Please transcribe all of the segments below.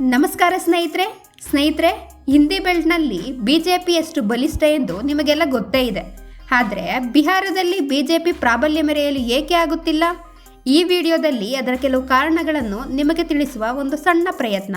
ನಮಸ್ಕಾರ ಸ್ನೇಹಿತರೆ. ಸ್ನೇಹಿತರೆ, ಹಿಂದಿ ಬೆಲ್ಟ್ನಲ್ಲಿ ಬಿ ಜೆ ಪಿ ಎಷ್ಟು ಬಲಿಷ್ಠ ಎಂದು ನಿಮಗೆಲ್ಲ ಗೊತ್ತೇ ಇದೆ. ಆದರೆ ಬಿಹಾರದಲ್ಲಿ ಬಿ ಜೆ ಪಿ ಪ್ರಾಬಲ್ಯ ಮೆರೆಯಲು ಏಕೆ ಆಗುತ್ತಿಲ್ಲ? ಈ ವಿಡಿಯೋದಲ್ಲಿ ಅದರ ಕೆಲವು ಕಾರಣಗಳನ್ನು ನಿಮಗೆ ತಿಳಿಸುವ ಒಂದು ಸಣ್ಣ ಪ್ರಯತ್ನ.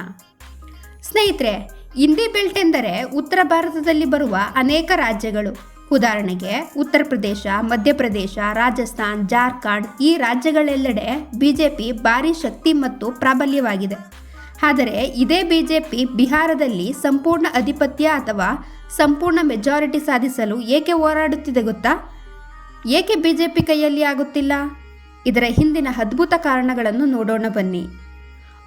ಸ್ನೇಹಿತರೆ, ಹಿಂದಿ ಬೆಲ್ಟ್ ಎಂದರೆ ಉತ್ತರ ಭಾರತದಲ್ಲಿ ಬರುವ ಅನೇಕ ರಾಜ್ಯಗಳು. ಉದಾಹರಣೆಗೆ, ಉತ್ತರ ಪ್ರದೇಶ ಮಧ್ಯಪ್ರದೇಶ ರಾಜಸ್ಥಾನ್, ಜಾರ್ಖಂಡ್ ಈ ರಾಜ್ಯಗಳೆಲ್ಲೆಡೆ ಬಿಜೆಪಿ ಭಾರಿ ಶಕ್ತಿ ಮತ್ತು ಪ್ರಾಬಲ್ಯವಾಗಿದೆ. ಆದರೆ ಇದೇ ಬಿಜೆಪಿ ಬಿಹಾರದಲ್ಲಿ ಸಂಪೂರ್ಣ ಅಧಿಪತ್ಯ ಅಥವಾ ಸಂಪೂರ್ಣ ಮೆಜಾರಿಟಿ ಸಾಧಿಸಲು ಏಕೆ ಹೋರಾಡುತ್ತಿದೆ ಗೊತ್ತಾ? ಏಕೆ ಬಿಜೆಪಿ ಕೈಯಲ್ಲಿ ಆಗುತ್ತಿಲ್ಲ? ಇದರ ಹಿಂದಿನ ಅದ್ಭುತ ಕಾರಣಗಳನ್ನು ನೋಡೋಣ ಬನ್ನಿ.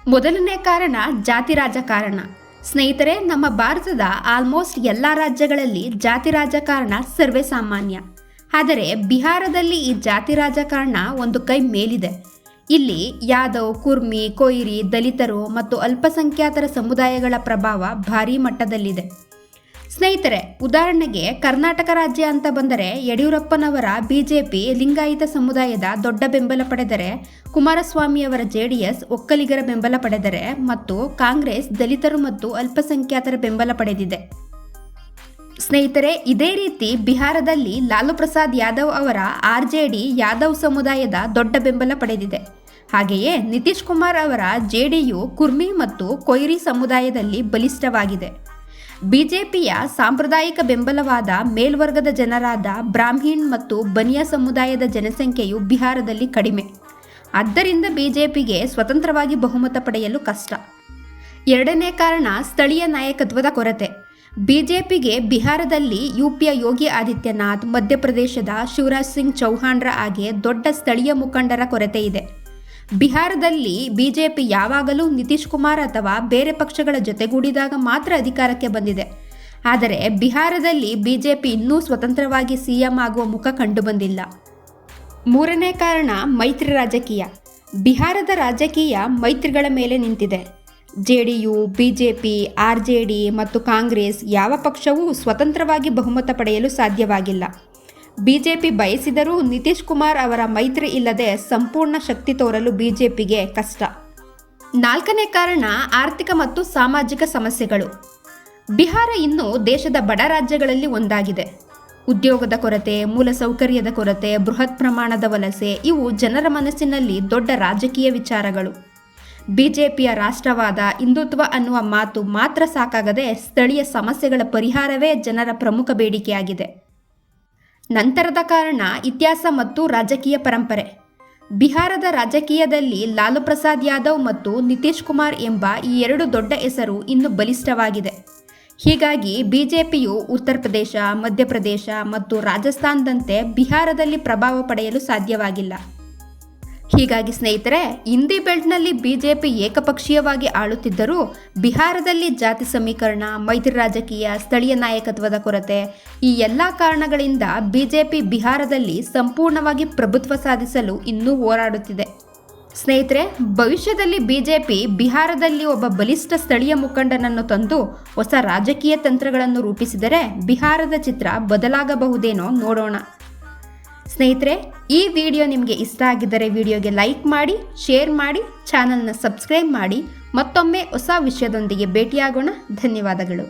ಮೊದಲನೇ ಕಾರಣ ಜಾತಿ ರಾಜಕಾರಣ. ಸ್ನೇಹಿತರೆ, ನಮ್ಮ ಭಾರತದ ಆಲ್ಮೋಸ್ಟ್ ಎಲ್ಲ ರಾಜ್ಯಗಳಲ್ಲಿ ಜಾತಿ ರಾಜಕಾರಣ ಸರ್ವೇ ಸಾಮಾನ್ಯ. ಆದರೆ ಬಿಹಾರದಲ್ಲಿ ಈ ಜಾತಿ ರಾಜಕಾರಣ ಒಂದು ಕೈ ಮೇಲಿದೆ. ಇಲ್ಲಿ ಯಾದವ್, ಕುರ್ಮಿ, ಕೊಯ್ರಿ, ದಲಿತರು ಮತ್ತು ಅಲ್ಪಸಂಖ್ಯಾತರ ಸಮುದಾಯಗಳ ಪ್ರಭಾವ ಭಾರೀ ಮಟ್ಟದಲ್ಲಿದೆ. ಸ್ನೇಹಿತರೆ, ಉದಾಹರಣೆಗೆ ಕರ್ನಾಟಕ ರಾಜ್ಯ ಅಂತ ಬಂದರೆ ಯಡಿಯೂರಪ್ಪನವರ ಬಿಜೆಪಿ ಲಿಂಗಾಯಿತ ಸಮುದಾಯದ ದೊಡ್ಡ ಬೆಂಬಲ ಪಡೆದರೆ ಕುಮಾರಸ್ವಾಮಿಯವರ ಜೆಡಿಎಸ್ ಒಕ್ಕಲಿಗರ ಬೆಂಬಲ ಪಡೆದರೆ ಮತ್ತು ಕಾಂಗ್ರೆಸ್ ದಲಿತರು ಮತ್ತು ಅಲ್ಪಸಂಖ್ಯಾತರ ಬೆಂಬಲ ಪಡೆದಿದೆ. ಸ್ನೇಹಿತರೆ, ಇದೇ ರೀತಿ ಬಿಹಾರದಲ್ಲಿ ಲಾಲು ಪ್ರಸಾದ್ ಯಾದವ್ ಅವರ ಆರ್ ಜೆ ಡಿ ಯಾದವ್ ಸಮುದಾಯದ ದೊಡ್ಡ ಬೆಂಬಲ ಪಡೆದಿದೆ. ಹಾಗೆಯೇ ನಿತೀಶ್ ಕುಮಾರ್ ಅವರ ಜೆ ಕುರ್ಮಿ ಮತ್ತು ಕೊಯ್ರಿ ಸಮುದಾಯದಲ್ಲಿ ಬಲಿಷ್ಠವಾಗಿದೆ. ಬಿಜೆಪಿಯ ಸಾಂಪ್ರದಾಯಿಕ ಬೆಂಬಲವಾದ ಮೇಲ್ವರ್ಗದ ಜನರಾದ ಬ್ರಾಹ್ಮೀಣ್ ಮತ್ತು ಬನಿಯಾ ಸಮುದಾಯದ ಜನಸಂಖ್ಯೆಯು ಬಿಹಾರದಲ್ಲಿ ಕಡಿಮೆ. ಆದ್ದರಿಂದ ಬಿಜೆಪಿಗೆ ಸ್ವತಂತ್ರವಾಗಿ ಬಹುಮತ ಪಡೆಯಲು ಕಷ್ಟ. ಎರಡನೇ ಕಾರಣ ಸ್ಥಳೀಯ ನಾಯಕತ್ವದ ಕೊರತೆ. ಬಿಜೆಪಿಗೆ ಬಿಹಾರದಲ್ಲಿ ಯುಪಿಯ ಯೋಗಿ ಆದಿತ್ಯನಾಥ್, ಮಧ್ಯಪ್ರದೇಶದ ಶಿವರಾಜ್ ಸಿಂಗ್ ಚೌಹಾಣ್ರ ಹಾಗೆ ದೊಡ್ಡ ಸ್ಥಳೀಯ ಮುಖಂಡರ ಕೊರತೆ ಇದೆ. ಬಿಹಾರದಲ್ಲಿ ಬಿಜೆಪಿ ಯಾವಾಗಲೂ ನಿತೀಶ್ ಕುಮಾರ್ ಅಥವಾ ಬೇರೆ ಪಕ್ಷಗಳ ಜೊತೆಗೂಡಿದಾಗ ಮಾತ್ರ ಅಧಿಕಾರಕ್ಕೆ ಬಂದಿದೆ. ಆದರೆ ಬಿಹಾರದಲ್ಲಿ ಬಿಜೆಪಿ ಇನ್ನೂ ಸ್ವತಂತ್ರವಾಗಿ ಸಿಎಂ ಆಗುವ ಮುಖ ಕಂಡುಬಂದಿಲ್ಲ. ಮೂರನೇ ಕಾರಣ ಮೈತ್ರಿ ರಾಜಕೀಯ. ಬಿಹಾರದ ರಾಜಕೀಯ ಮೈತ್ರಿಗಳ ಮೇಲೆ ನಿಂತಿದೆ. JDU, BJP, R J D ಮತ್ತು ಕಾಂಗ್ರೆಸ್ ಯಾವ ಪಕ್ಷವೂ ಸ್ವತಂತ್ರವಾಗಿ ಬಹುಮತ ಪಡೆಯಲು ಸಾಧ್ಯವಾಗಿಲ್ಲ. ಬಿಜೆಪಿ ಬಯಸಿದರೂ ನಿತೀಶ್ ಕುಮಾರ್ ಅವರ ಮೈತ್ರಿ ಇಲ್ಲದೆ ಸಂಪೂರ್ಣ ಶಕ್ತಿ ತೋರಲು ಬಿಜೆಪಿಗೆ ಕಷ್ಟ. ನಾಲ್ಕನೇ ಕಾರಣ ಆರ್ಥಿಕ ಮತ್ತು ಸಾಮಾಜಿಕ ಸಮಸ್ಯೆಗಳು. ಬಿಹಾರ ಇನ್ನು ದೇಶದ ಬಡ ರಾಜ್ಯಗಳಲ್ಲಿ ಒಂದಾಗಿದೆ. ಉದ್ಯೋಗದ ಕೊರತೆ, ಮೂಲಸೌಕರ್ಯದ ಕೊರತೆ, ಬೃಹತ್ ಪ್ರಮಾಣದ ವಲಸೆ, ಇವು ಜನರ ಮನಸ್ಸಿನಲ್ಲಿ ದೊಡ್ಡ ರಾಜಕೀಯ ವಿಚಾರಗಳು. ಬಿಜೆಪಿಯ ರಾಷ್ಟ್ರವಾದ ಹಿಂದುತ್ವ ಅನ್ನುವ ಮಾತು ಮಾತ್ರ ಸಾಕಾಗದೆ ಸ್ಥಳೀಯ ಸಮಸ್ಯೆಗಳ ಪರಿಹಾರವೇ ಜನರ ಪ್ರಮುಖ ಬೇಡಿಕೆಯಾಗಿದೆ. ನಂತರದ ಕಾರಣ ಇತಿಹಾಸ ಮತ್ತು ರಾಜಕೀಯ ಪರಂಪರೆ. ಬಿಹಾರದ ರಾಜಕೀಯದಲ್ಲಿ ಲಾಲು ಪ್ರಸಾದ್ ಯಾದವ್ ಮತ್ತು ನಿತೀಶ್ ಕುಮಾರ್ ಎಂಬ ಈ ಎರಡು ದೊಡ್ಡ ಹೆಸರು ಇನ್ನು ಬಲಿಷ್ಠವಾಗಿದೆ. ಹೀಗಾಗಿ ಬಿಜೆಪಿಯು ಉತ್ತರ ಪ್ರದೇಶ ಮಧ್ಯಪ್ರದೇಶ ಮತ್ತು ರಾಜಸ್ಥಾನದಂತೆ ಬಿಹಾರದಲ್ಲಿ ಪ್ರಭಾವ ಪಡೆಯಲು ಸಾಧ್ಯವಾಗಿಲ್ಲ. ಹೀಗಾಗಿ ಸ್ನೇಹಿತರೆ, ಹಿಂದಿ ಬೆಲ್ಟ್ನಲ್ಲಿ ಬಿಜೆಪಿ ಏಕಪಕ್ಷೀಯವಾಗಿ ಆಳುತ್ತಿದ್ದರೂ ಬಿಹಾರದಲ್ಲಿ ಜಾತಿ ಸಮೀಕರಣ, ಮೈತ್ರಿ ರಾಜಕೀಯ, ಸ್ಥಳೀಯ ನಾಯಕತ್ವದ ಕೊರತೆ ಈ ಎಲ್ಲ ಕಾರಣಗಳಿಂದ ಬಿಜೆಪಿ ಬಿಹಾರದಲ್ಲಿ ಸಂಪೂರ್ಣವಾಗಿ ಪ್ರಭುತ್ವ ಸಾಧಿಸಲು ಇನ್ನೂ ಹೋರಾಡುತ್ತಿದೆ. ಸ್ನೇಹಿತರೆ, ಭವಿಷ್ಯದಲ್ಲಿ ಬಿಜೆಪಿ ಬಿಹಾರದಲ್ಲಿ ಒಬ್ಬ ಬಲಿಷ್ಠ ಸ್ಥಳೀಯ ಮುಖಂಡನನ್ನು ತಂದು ಹೊಸ ರಾಜಕೀಯ ತಂತ್ರಗಳನ್ನು ರೂಪಿಸಿದರೆ ಬಿಹಾರದ ಚಿತ್ರ ಬದಲಾಗಬಹುದೇನೋ ನೋಡೋಣ. ಸ್ನೇಹಿತರೆ, ಈ ವಿಡಿಯೋ ನಿಮಗೆ ಇಷ್ಟ ಆಗಿದ್ದರೆ ವಿಡಿಯೋಗೆ ಲೈಕ್ ಮಾಡಿ, ಶೇರ್ ಮಾಡಿ, ಚಾನಲ್ನ ಸಬ್ಸ್ಕ್ರೈಬ್ ಮಾಡಿ. ಮತ್ತೊಮ್ಮೆ ಹೊಸ ವಿಷಯದೊಂದಿಗೆ ಭೇಟಿಯಾಗೋಣ. ಧನ್ಯವಾದಗಳು.